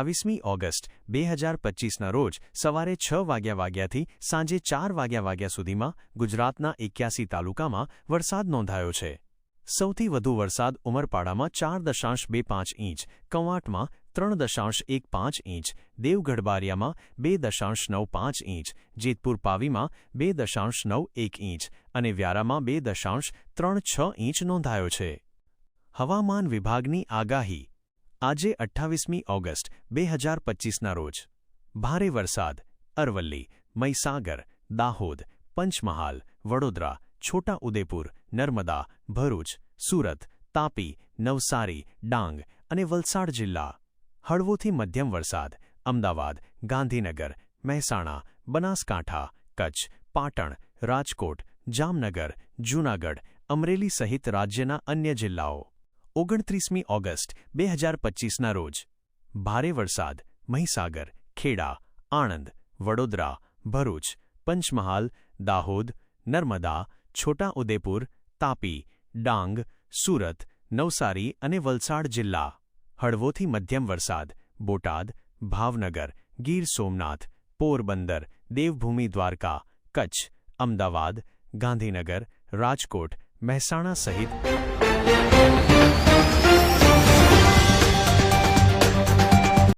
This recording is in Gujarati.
અઠ્ઠાવીસમી ઓગસ્ટ, બે હજાર પચીસના રોજ સવારે છ વાગ્યા વાગ્યાથી સાંજે ચાર વાગ્યા વાગ્યા સુધીમાં ગુજરાતના એક્યાસી તાલુકામાં વરસાદ નોંધાયો છે. સૌથી વધુ વરસાદ ઉમરપાડામાં ચાર દશાંશ બે પાંચ ઇંચ, કંવાટમાં ત્રણ દશાંશ એક પાંચ ઇંચ, દેવગઢબારિયામાં બે દશાંશ નવ પાંચ ઇંચ, જેતપુર પાવીમાં બે દશાંશ નવ એક ઇંચ અને વ્યારામાં બે દશાંશ ત્રણ છ ઇંચ નોંધાયો છે. હવામાન વિભાગની આગાહી આજે અઠ્ઠાવીસમી ઓગસ્ટ, બે હજાર પચીસના રોજ. ભારે વરસાદ, અરવલ્લી, મહીસાગર, દાહોદ, પંચમહાલ, વડોદરા છોટા ઉદેપુર નર્મદા, ભરૂચ, સુરત, તાપી, નવસારી, ડાંગ અને વલસાડ જિલ્લા. હળવોથી મધ્યમ વરસાદ, અમદાવાદ, ગાંધીનગર, મહેસાણા, બનાસકાંઠા, કચ્છ, પાટણ, રાજકોટ, જામનગર, જૂનાગઢ, અમરેલી સહિત રાજ્યના અન્ય જિલ્લાઓ. ઓગણત્રીસમી ઓગસ્ટ બે હજાર પચીસના રોજ ભારે વરસાદ મહીસાગર ખેડા આણંદ વડોદરા ભરૂચ પંચમહાલ દાહોદ નર્મદા છોટા ઉદેપુર તાપી ડાંગ સુરત નવસારી અને વલસાડ જિલ્લા હળવોથી મધ્યમ વરસાદ બોટાદ ભાવનગર ગીર સોમનાથ પોરબંદર દેવભૂમિ દ્વારકા કચ્છ અમદાવાદ ગાંધીનગર રાજકોટ મહેસાણા સહિત